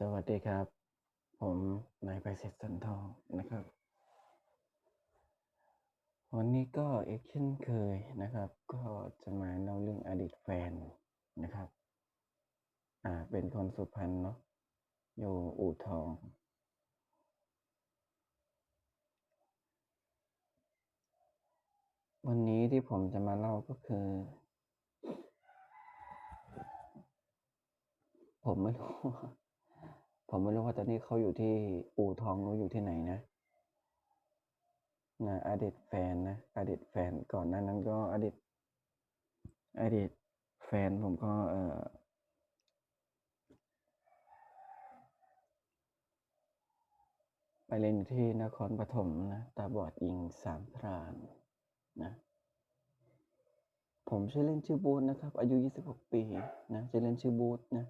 สวัสดีครับ ผมนายไพศาลสันทองนะครับ วันนี้ก็อีกเช่นเคยนะครับ ก็จะมาเล่าเรื่องอดีตแฟนนะครับ อ่าเป็นคนสุพรรณเนาะอยู่อู่ทอง วันนี้ที่ผมจะมาเล่าก็คือ ผมไม่รู้ ผมไม่รู้ว่าตอนนี้เขาอยู่ที่อู่ทองหรืออยู่ที่ไหนนะนะอดีตแฟนนะอดีตแฟนก่อนหน้านั้นก็อดีตอดีตแฟนผมก็เออไปเรียนที่นครปฐมนะตาบอดยิงสามพรานนะผมชื่อเล่นชื่อบูธนะครับ อายุ 26 ปีนะชื่อเล่นชื่อบูธนะ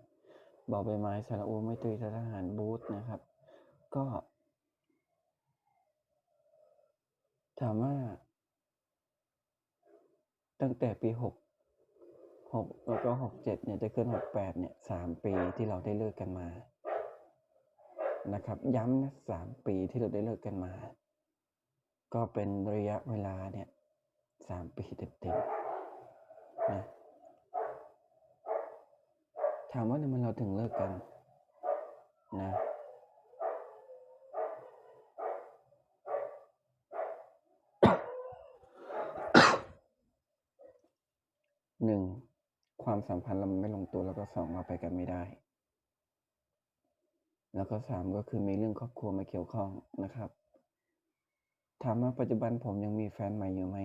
บอใบไม้สระอูไม่ตีทหารบูธนะครับ ก็ ถามว่า ตั้งแต่ปีหกหกแล้วก็หกเจ็ดเนี่ยจะขึ้นหกแปดเนี่ยสามปีที่เราได้เลิกกันมา นะครับ ย้ำนะสามปีที่เราได้เลิกกันมา ก็เป็นระยะเวลาเนี่ยสามปีเต็มๆนะ ถามว่าทำไมเราถึงเลิกกันนะหนึ่งความสัมพันธ์เราไม่ลงตัวแล้วก็สองเราไปกันไม่ได้ แล้วก็สามก็คือมีเรื่องครอบครัวมาเกี่ยวข้องนะครับ ถามว่าปัจจุบันผมยังมีแฟนใหม่อยู่ไหม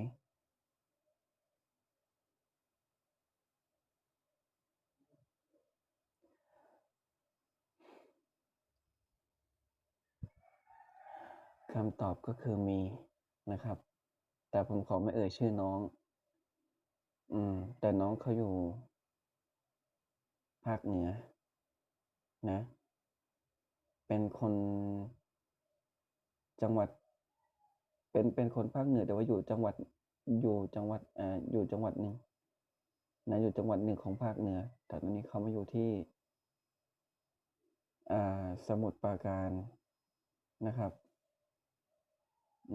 คำตอบก็คือมีนะครับ แต่ผมขอไม่เอ่ยชื่อน้อง อืม แต่น้องเขาอยู่ ภาคเหนือ นะ เป็นคนจังหวัด เป็นเป็นคนภาคเหนือแต่ว่าอยู่จังหวัดอยู่จังหวัดอ่าอยู่จังหวัดหนึ่งนะอยู่จังหวัดหนึ่งของภาคเหนือ แต่ตอนนี้เขามาอยู่ที่ อ่า สมุทรปราการนะครับ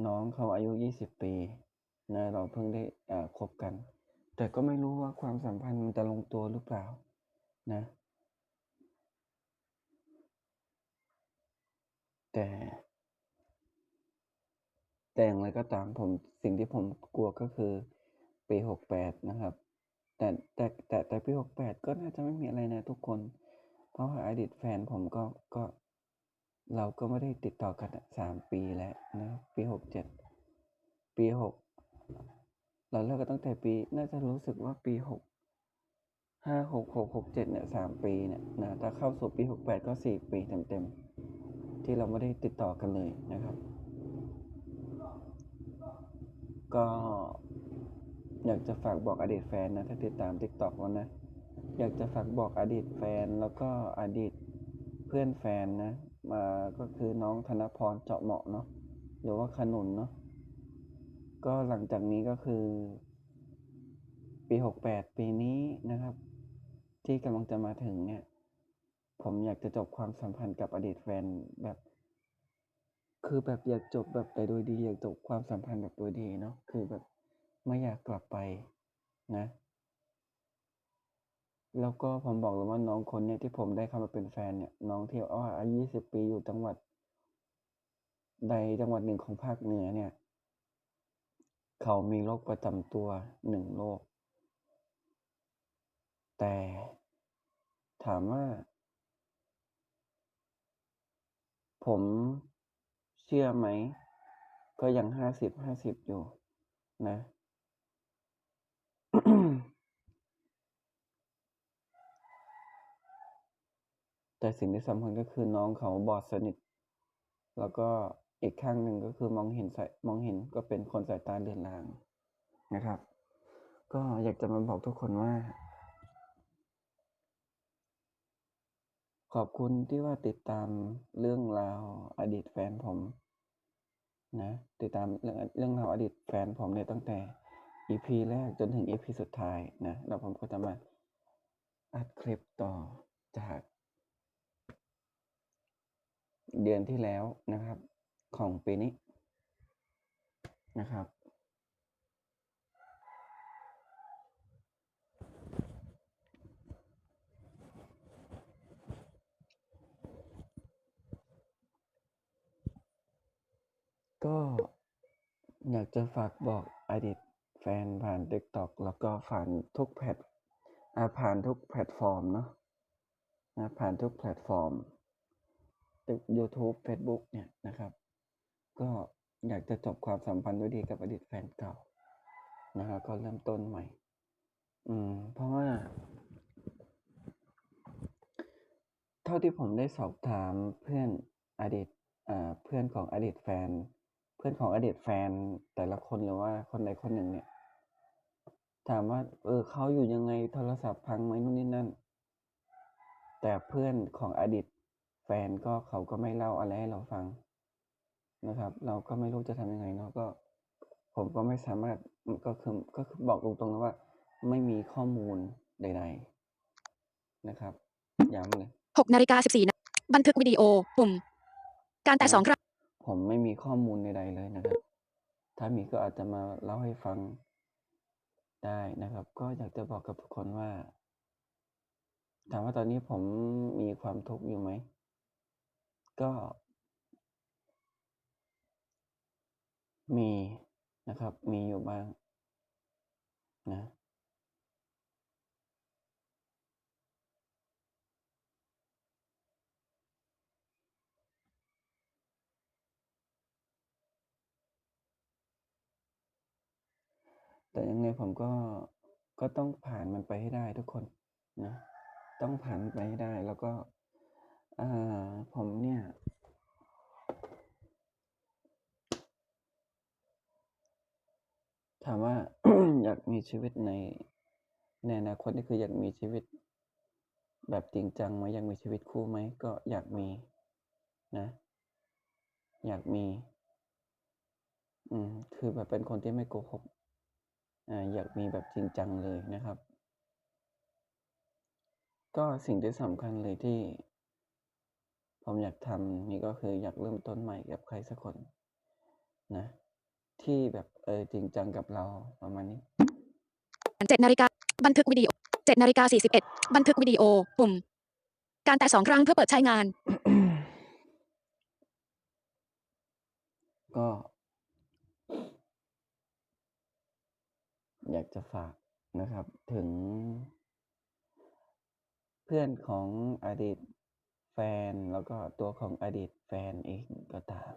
น้องเขาอายุ20ปีนะเราเพิ่งได้อ่าคบกัน แต่ก็ไม่รู้ว่าความสัมพันธ์มันจะลงตัวหรือเปล่านะ แต่แต่อย่างไรก็ตามผมสิ่งที่ผมกลัวก็คือปี68นะครับ แต่แต่แต่แต่ปี68ก็น่าจะไม่มีอะไรนะทุกคน เพราะว่าอดีตแฟนผมก็ก็ เราก็ไม่ได้ติดต่อกันอะ3ปีแล้วนะปี67ปี6เราเลิกกันตั้งแต่ปีน่าจะรู้สึกว่าปี6 5 6 6 6 7เนี่ย3ปีเนี่ยนะถ้าเข้าสู่ปี68ก็4ปีเต็มๆที่เราไม่ได้ติดต่อกันเลยนะครับ ก็อยากจะฝากบอกอดีตแฟนนะถ้าติดตาม TikTok แล้วนะ อยากจะฝากบอกอดีตแฟนแล้วก็อดีตเพื่อนแฟนนะ มาก็คือน้องธนพรเจาะเหมาะเนาะหรือว่าขนุนเนาะก็หลังจากนี้ก็คือ ปี68ปีนี้นะครับ ที่กำลังจะมาถึงเนี่ย ผมอยากจะจบความสัมพันธ์กับอดีตแฟนแบบ คือแบบอยากจบแบบแต่โดยดี อยากจบความสัมพันธ์แบบโดยดีเนาะคือแบบไม่อยากกลับไปนะ แล้วก็ผมบอกเลยว่าน้องคนเนี้ยที่ผมได้เข้ามาเป็นแฟนเนี่ย น้องที่ว่าอายุ20ปีอยู่จังหวัด ใดจังหวัดหนึ่งของภาคเหนือเนี่ย เขามีโรคประจำตัวหนึ่งโรคแต่ถามว่า ผมเชื่อไหม ก็ยัง50-50อยู่นะ แต่สิ่งที่สำคัญก็คือน้องเขาบอดสนิท แล้วก็อีกข้างหนึ่งก็คือมองเห็นสายมองเห็นก็เป็นคนสายตาเลือนลางนะครับ ก็อยากจะมาบอกทุกคนว่า ขอบคุณที่ว่าติดตามเรื่องราวอดีตแฟนผมนะติดตามเรื่องเรื่องราวอดีตแฟนผมเนี่ยตั้งแต่ EP แรกจนถึง EP สุดท้ายนะแล้วผมก็จะมาอัดคลิปต่อจาก เดือนที่แล้วนะครับ ของปีนี้นะครับ ก็อยากจะฝากบอกอดีตแฟนผ่าน TikTok แล้วก็ผ่านทุกแพลตผ่านทุกแพลตฟอร์มเนาะผ่านทุกแพลตฟอร์ม ตึก YouTube เฟซบุ๊กเนี่ยนะครับ ก็อยากจะจบความสัมพันธ์ด้วยดีกับอดีตแฟนเก่านะครับก็เริ่มต้นใหม่ อืม เพราะว่า เท่าที่ผมได้สอบถามเพื่อนอดีตอ่าเพื่อนของอดีตแฟน เพื่อนของอดีตแฟนแต่ละคนหรือว่าคนใดคนหนึ่งเนี่ย ถามว่า เออเขาอยู่ยังไงโทรศัพท์พังไหมนู่นนี่นั่น แต่เพื่อนของอดีต แฟนก็เขาก็ไม่เล่าอะไรให้เราฟังนะครับ เราก็ไม่รู้จะทำยังไงเนาะก็ ผมก็ไม่สามารถก็คือก็คือบอกตรงๆนะว่า ไม่มีข้อมูลใด ๆนะครับย้ำเลย6นาฬิกา14นาบันทึกวิดีโอปุ่ม การแตะนะสองครั้งผมไม่มีข้อมูลใดๆเลยนะครับ ถ้ามีก็อาจจะมาเล่าให้ฟังได้นะครับ ก็อยากจะบอกกับทุกคนว่า ถามว่าตอนนี้ผมมีความทุกข์อยู่ไหม ก็ มีนะครับ มีอยู่บ้าง นะแต่ยังไงผมก็ก็ต้องผ่านมันไปให้ได้ทุกคนนะ ต้องผ่านมันไปให้ได้แล้วก็ อ่าผมเนี่ย ถามว่า อยากมีชีวิตในในอนาคตนี่คืออยากมีชีวิต แบบจริงจังไหมอยากมีชีวิตคู่ไหมก็อยากมีนะ อยากมี อืมคือแบบเป็นคนที่ไม่โกหกอ่าอยากมีแบบจริงจังเลยนะครับ ก็สิ่งที่สำคัญเลยที่ ผมอยากทำนี่ก็คืออยากเริ่มต้นใหม่กับใครสักคน นะ ที่แบบเออจริงจังกับเราประมาณนี้7นาฬิกาบันทึกวิดีโอ7นาฬิกา41บันทึกวิดีโอปุ่ม การแตะสองครั้งเพื่อเปิดใช้งาน ก็ อยากจะฝากนะครับ ถึง เพื่อนของอดีต แฟนแล้วก็ตัวของอดีตแฟนเองก็ตาม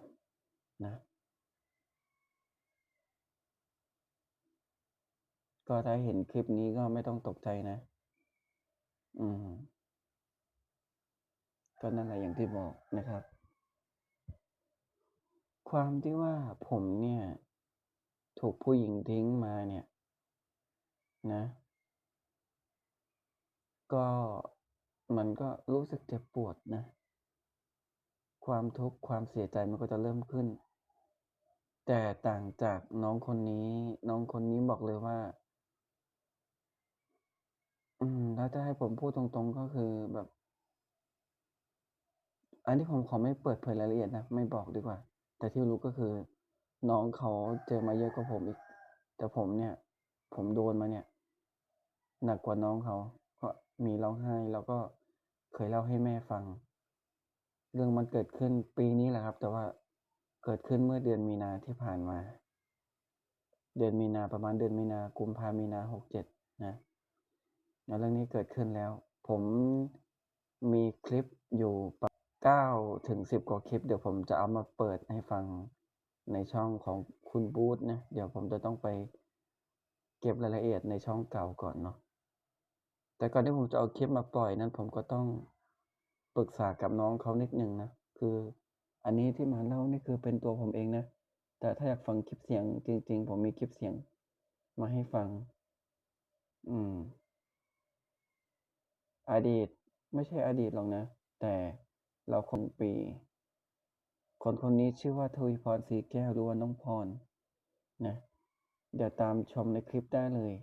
นะ ก็ถ้าเห็นคลิปนี้ก็ไม่ต้องตกใจนะ อืม ก็นั่นแหละอย่างที่บอกนะครับ ความที่ว่าผมเนี่ย ถูกผู้หญิงทิ้งมาเนี่ย นะ ก็ มันก็รู้สึกเจ็บปวดนะ ความทุกข์ความเสียใจมันก็จะเริ่มขึ้น แต่ต่างจากน้องคนนี้ น้องคนนี้บอกเลยว่า อืมถ้าจะให้ผมพูดตรงๆก็คือแบบ อันนี้ผมขอไม่เปิดเผยรายละเอียดนะ ไม่บอกดีกว่า แต่ที่รู้ก็คือ น้องเขาเจอมาเยอะกว่าผมอีก แต่ผมเนี่ย ผมโดนมาเนี่ย หนักกว่าน้องเขาก็มีร้องไห้แล้วก็ เคยเล่าให้แม่ฟัง เรื่องมันเกิดขึ้นปีนี้แหละครับ แต่ว่าเกิดขึ้นเมื่อเดือนมีนาที่ผ่านมา เดือนมีนาประมาณเดือนมีนากุมภามีนา67นะแล้วเรื่องนี้เกิดขึ้นแล้ว ผมมีคลิปอยู่ประ9ถึง10กว่าคลิป เดี๋ยวผมจะเอามาเปิดให้ฟังในช่องของคุณบูธนะ เดี๋ยวผมจะต้องไปเก็บรายละเอียดในช่องเก่าก่อนเนาะ แต่ก่อนที่ผมจะเอาคลิปมาปล่อยนั้น ผมก็ต้องปรึกษากับน้องเขานิดหนึ่งนะ คืออันนี้ที่มาเล่านี่คือเป็นตัวผมเองนะ แต่ถ้าอยากฟังคลิปเสียงจริง ๆ ผมมีคลิปเสียงมาให้ฟัง อืม อดีตไม่ใช่อดีตหรอกนะ แต่เราคงปี คนคนนี้ชื่อว่าทวีพรศรีแก้วหรือว่าน้องพรนะเดี๋ยวตามชมในคลิปได้เลย